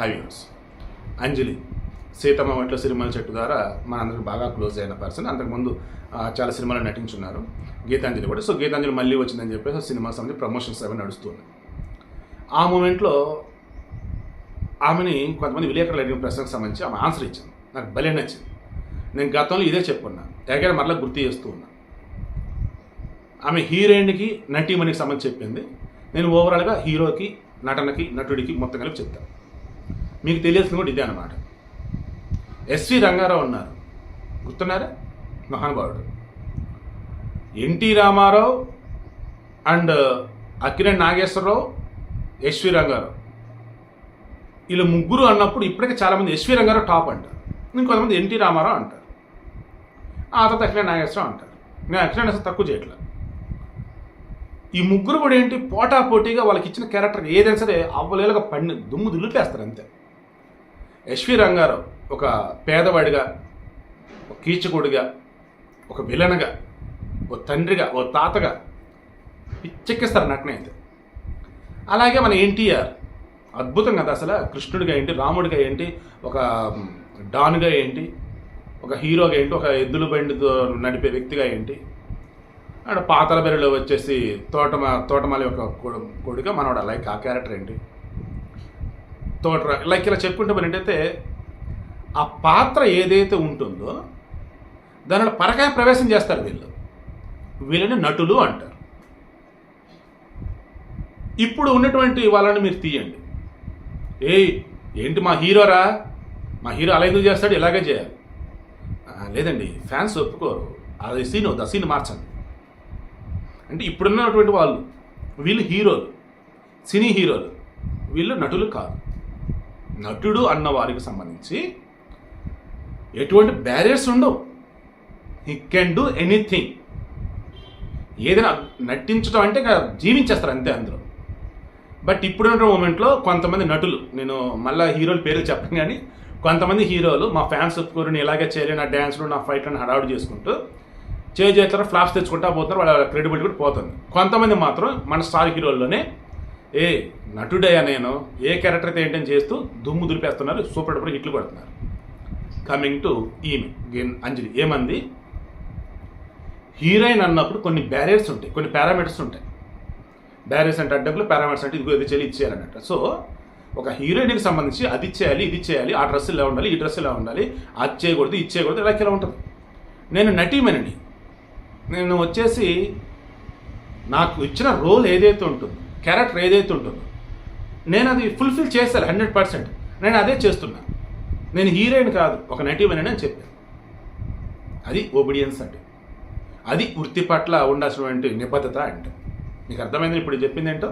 హైవ్యూస్ అంజలి సీతమ్మ వంటల సినిమాల చెట్టు ద్వారా మనందరికి బాగా క్లోజ్ అయిన పర్సన్. అంతకుముందు చాలా సినిమాలు నటించున్నారు. గీతాంజలి కూడా. సో గీతాంజలి మళ్ళీ వచ్చిందని చెప్పేసి సినిమా సంబంధించి ప్రమోషన్స్ అవి నడుస్తున్నాయి. ఆ మూమెంట్లో ఆమెని కొంతమంది విలేకరులు అడిగిన ప్రశ్నకు సంబంధించి ఆమె ఆన్సర్ ఇచ్చింది. నాకు భలే నచ్చింది. నేను గతంలో ఇదే చెప్పుకున్నా. ఎక్కడ మరలా గుర్తు చేస్తూ ఉన్నా. ఆమె హీరోయిన్కి నటీమణికి సంబంధించి చెప్పింది. నేను ఓవరాల్గా హీరోకి నటనకి నటుడికి మొత్తం కలిపి చెప్తాను మీకు తెలియాల్సింది కూడా ఇదే అనమాట ఎస్వి రంగారావు ఉన్నారు. గుర్తున్నారా? మహానుభావుడు. N T Ramarao and Akkineni Nageswararao S V Rangarao. వీళ్ళు ముగ్గురు అన్నప్పుడు ఇప్పటికే చాలామంది ఎస్వి రంగారావు టాప్ అంటారు. ఇంకొంతమంది ఎన్టీ రామారావు అంటారు. ఆ తర్వాత అఖిలేని నాగేశ్వరరావు అంటారు. నేను అఖిలేని అసలు తక్కువ చేయట్లేదు ఈ ముగ్గురు కూడా ఏంటి పోటా పోటీగా వాళ్ళకి ఇచ్చిన క్యారెక్టర్ ఏదైనా సరే అవ్వలేలుగా పండి దుమ్ము దులిపేస్తారు అంతే. ఎస్వి రంగారావు ఒక పేదవాడిగా ఒక కీచకుడిగా ఒక విలన్గా ఓ తండ్రిగా ఓ తాతగా పిచ్చెక్కిస్తారు నటన అయితే. అలాగే మన ఎన్టీఆర్ అద్భుతం కదా అసలు కృష్ణుడిగా ఏంటి రాముడిగా ఏంటి ఒక డాన్గా ఏంటి ఒక హీరోగా ఏంటి ఒక ఎద్దుల బండితో నడిపే వ్యక్తిగా ఏంటి అండ్ పాతల బెరలో వచ్చేసి తోటమ తోటమాలి యొక్క కొడుగా కొడుక మనవాడు లైక్ ఆ క్యారెక్టర్ ఏంటి. తోట లైక్ ఇలా చెప్పుకుంటే మరి ఏంటంటే ఆ పాత్ర ఏదైతే ఉంటుందో దానిలో పరకాయ ప్రవేశం చేస్తారు వీళ్ళు. వీళ్ళని నటులు అంటారు. ఇప్పుడు ఉన్నటువంటి వాళ్ళని మీరు తీయండి. ఏయ్ ఏంటి మా హీరోరా? మా హీరో అలా ఎందుకు చేస్తాడు? ఇలాగే చేయాలి. లేదండి ఫ్యాన్స్ ఒప్పుకోరు. అది సీన్ వద్దు ఆ సీన్ మార్చండి. అంటే ఇప్పుడున్నటువంటి వాళ్ళు వీళ్ళు హీరోలు సినీ హీరోలు వీళ్ళు నటులు కాదు. నటుడు అన్న వారికి సంబంధించి ఎటువంటి బ్యారియర్స్ ఉండవు. హీ కెన్ డూ ఎనీథింగ్ ఏదైనా నటించడం అంటే ఇక జీవించేస్తారు అంతే అందరూ. బట్ ఇప్పుడున్న మూమెంట్లో కొంతమంది నటులు నేను మళ్ళీ హీరోల పేర్లు చెప్పను కానీ కొంతమంది హీరోలు మా ఫ్యాన్స్ ఒప్పుకోరు ఇలాగే చేయలేను నా డ్యాన్స్లు నా ఫైట్లను హడావుడి చేసుకుంటూ చేయ చేస్తారు ఫ్లాప్స్ తెచ్చుకుంటా పోతున్నారు వాళ్ళ క్రెడిబిలిటీ కూడా పోతుంది. కొంతమంది మాత్రం మన స్టార్ హీరోల్లోనే ఏ నటుడయ్యా నేను ఏ క్యారెక్టర్ అయితే ఏంటని చేస్తూ దుమ్ము దులిపేస్తున్నారు సూపర్ డూపర్ హిట్లు కొడుతున్నారు. కమింగ్ టు ఈమె గేమ్ అంజలి. ఏమంది? హీరోయిన్ అన్నప్పుడు కొన్ని బ్యారియర్స్ ఉంటాయి కొన్ని పారామీటర్స్ ఉంటాయి. బ్యారియర్స్ అంటే అడ్డంకులు పారామీటర్స్ అంటే ఇదిగో ఇది చేయాలి ఇది చేయాలన్నట్టు సో ఒక హీరోయిన్కి సంబంధించి అది చేయాలి ఇది చేయాలి ఆ డ్రెస్ ఇలా ఉండాలి ఈ డ్రెస్ ఇలా ఉండాలి అది చేయకూడదు ఇది చేయకూడదు ఇలా ఇలా ఉంటుంది. నేను నటీమణిని. నేను వచ్చేసి నాకు ఇచ్చిన రోల్ ఏదైతే ఉంటుందో క్యారెక్టర్ ఏదైతే ఉంటుందో నేను అది ఫుల్ఫిల్ చేస్తాను హండ్రెడ్ పర్సెంట్ నేను అదే చేస్తున్నా. నేను హీరోయిన్ కాదు ఒక నటీమణి అని చెప్పాను. అది ఒబిడియన్స్ అంటే అది వృత్తి పట్ల ఉండాల్సినటువంటి నిబద్ధత అంటే మీకు అర్థమైంది ఇప్పుడు చెప్పింది ఏంటో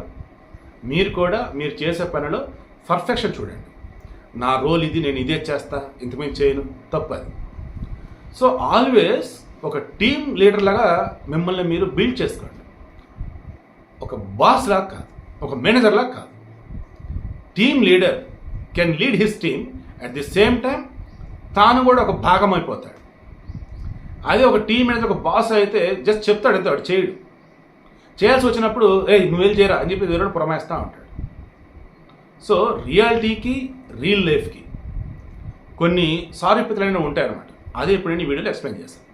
మీరు కూడా మీరు చేసే పనిలో పర్ఫెక్షన్ చూడండి. నా రోల్ ఇది నేను ఇదే చేస్తా ఇంతకుమించి చేయను తప్పది. సో ఆల్వేస్ ఒక టీమ్ లీడర్ లాగా మిమ్మల్ని మీరు బిల్డ్ చేసుకోండి. ఒక బాస్ లాగా కాదు. ఒక మేనేజర్ లాగా కాదు. Team leader can lead his team at the same time తాను కూడా ఒక భాగం అయిపోతాడు. అదే ఒక టీం మేనేజర్ ఒక బాస్ అయితే జస్ట్ చెప్తాడు ఎంత వాడు చేయడు. చేయాల్సి వచ్చినప్పుడు ఏ నువ్వు వెళ్ళి చేయరా అని చెప్పి వేరే పురమాయిస్తూ ఉంటాడు. సో రియాలిటీకి రియల్ లైఫ్కి కొన్ని సారూప్యతలైన ఉంటాయన్నమాట. అదే ఇప్పుడు నేను వీడియోలో ఎక్స్ప్లెయిన్ చేస్తాను.